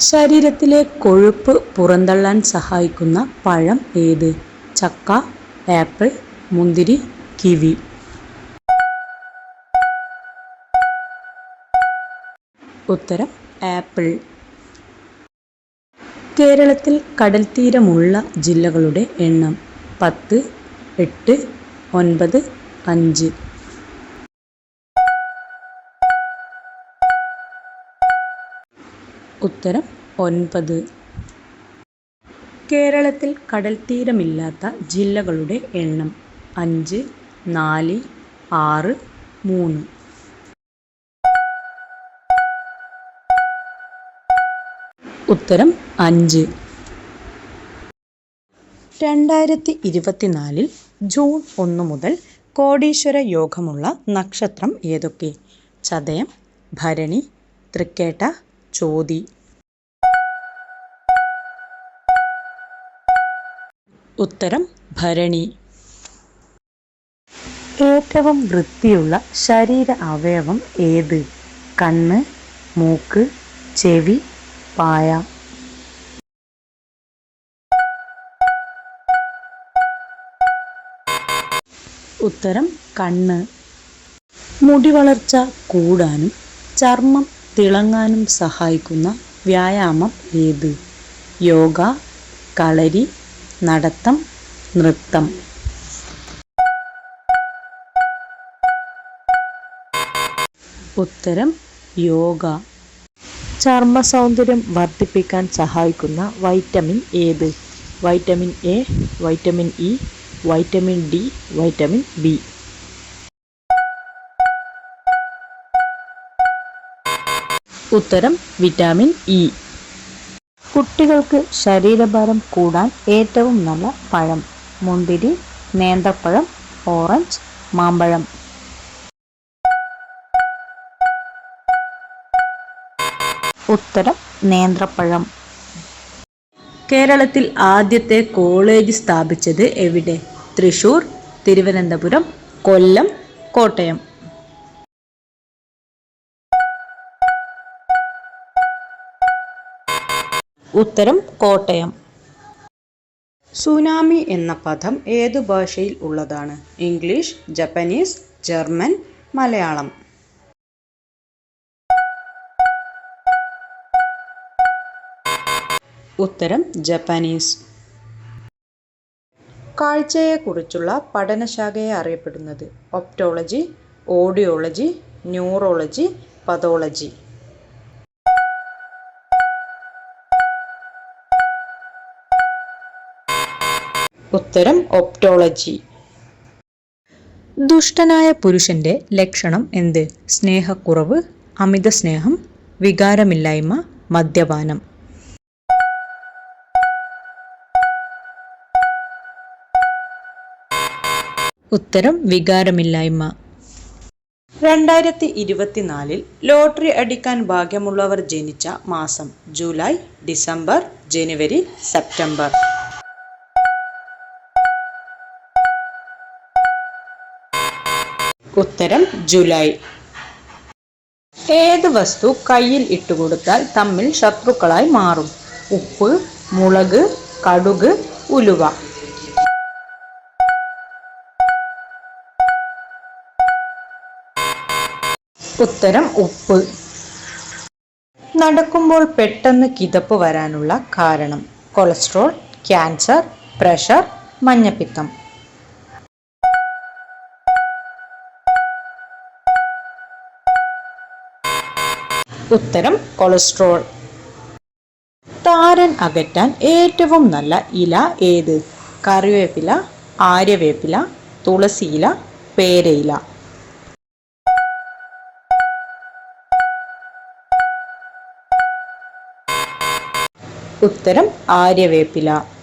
ശരീരത്തിലെ കൊഴുപ്പ് പുറന്തള്ളാൻ സഹായിക്കുന്ന പഴം ഏത്? ചക്ക ആപ്പിൾ മുന്തിരി കിവി. ഉത്തരം ആപ്പിൾ. കേരളത്തിൽ കടൽത്തീരമുള്ള ജില്ലകളുടെ എണ്ണം പത്ത് എട്ട് ഒൻപത് അഞ്ച്. ഉത്തരം ഒൻപത്. കേരളത്തിൽ കടൽത്തീരമില്ലാത്ത ജില്ലകളുടെ എണ്ണം അഞ്ച് നാല് ആറ് മൂന്ന്. ഉത്തരം അഞ്ച്. രണ്ടായിരത്തി ഇരുപത്തിനാലിൽ ജൂൺ ഒന്ന് മുതൽ കോടീശ്വര യോഗമുള്ള നക്ഷത്രം ഏതൊക്കെ? ചതയം ഭരണി തൃക്കേട്ട ചോതി ഉത്തരം ഭരണി. ഏറ്റവും വൃത്തിയുള്ള ശരീര അവയവം ഏത്? കണ്ണ് മൂക്ക് ചെവി പായ. ഉത്തരം കണ്ണ്. മുടി വളർച്ച കൂടാനും ചർമ്മം തിളങ്ങാനും സഹായിക്കുന്ന വ്യായാമം ഏത്? യോഗ കളരി നടത്തം നൃത്തം. ഉത്തരം യോഗ. ചർമ്മ സൗന്ദര്യം വർദ്ധിപ്പിക്കാൻ സഹായിക്കുന്ന വൈറ്റമിൻ ഏത്? Vitamin A vitamin E vitamin D vitamin B. ഉത്തരം വിറ്റാമിൻ ഇ. കുട്ടികൾക്ക് ശരീരഭാരം കൂടാൻ ഏറ്റവും നല്ല പഴം മുന്തിരി നേന്ത്രപ്പഴം ഓറഞ്ച് മാമ്പഴം. ഉത്തരം നേന്ത്രപ്പഴം. കേരളത്തിൽ ആദ്യത്തെ കോളേജ് സ്ഥാപിച്ചത് എവിടെ? തൃശൂർ തിരുവനന്തപുരം കൊല്ലം കോട്ടയം. ഉത്തരം കോട്ടയം. സുനാമി എന്ന പദം ഏതു ഭാഷയിൽ ഉള്ളതാണ്? English Japanese German Malayalam. ഉത്തരം ജപ്പാനീസ്. കാഴ്ചയെക്കുറിച്ചുള്ള പഠനശാഖയെ അറിയപ്പെടുന്നത് ഒപ്റ്റോളജി ഓഡിയോളജി ന്യൂറോളജി പതോളജി. ഉത്തരം ഒപ്റ്റോളജി ദുഷ്ടനായ പുരുഷന്റെ ലക്ഷണം എന്ത്? സ്നേഹക്കുറവ് അമിത സ്നേഹം വികാരമില്ലായ്മ മദ്യപാനം. ഉത്തരം വികാരമില്ലായ്മ. രണ്ടായിരത്തി ഇരുപത്തിനാലിൽ ലോട്ടറി അടിക്കാൻ ഭാഗ്യമുള്ളവർ ജനിച്ച മാസം ജൂലൈ ഡിസംബർ ജനുവരി സെപ്റ്റംബർ. ഉത്തരം ജൂലൈ. ഏത് വസ്തു കയ്യിൽ ഇട്ടുകൊടുത്താൽ തമ്മിൽ ശത്രുക്കളായി മാറും? ഉപ്പ് മുളക് കടുക് ഉലുവ. ഉത്തരം ഉപ്പ്. നടക്കുമ്പോൾ പെട്ടെന്ന് കിതപ്പ് വരാനുള്ള കാരണം. കൊളസ്ട്രോൾ ക്യാൻസർ പ്രഷർ മഞ്ഞപ്പിത്തം. ഉത്തരം കൊളസ്ട്രോൾ. താരൻ അകറ്റാൻ ഏറ്റവും നല്ല ഇല ഏത്? കറിവേപ്പില ആര്യവേപ്പില തുളസിയില പേരയില. ഉത്തരം ആര്യവേപ്പില.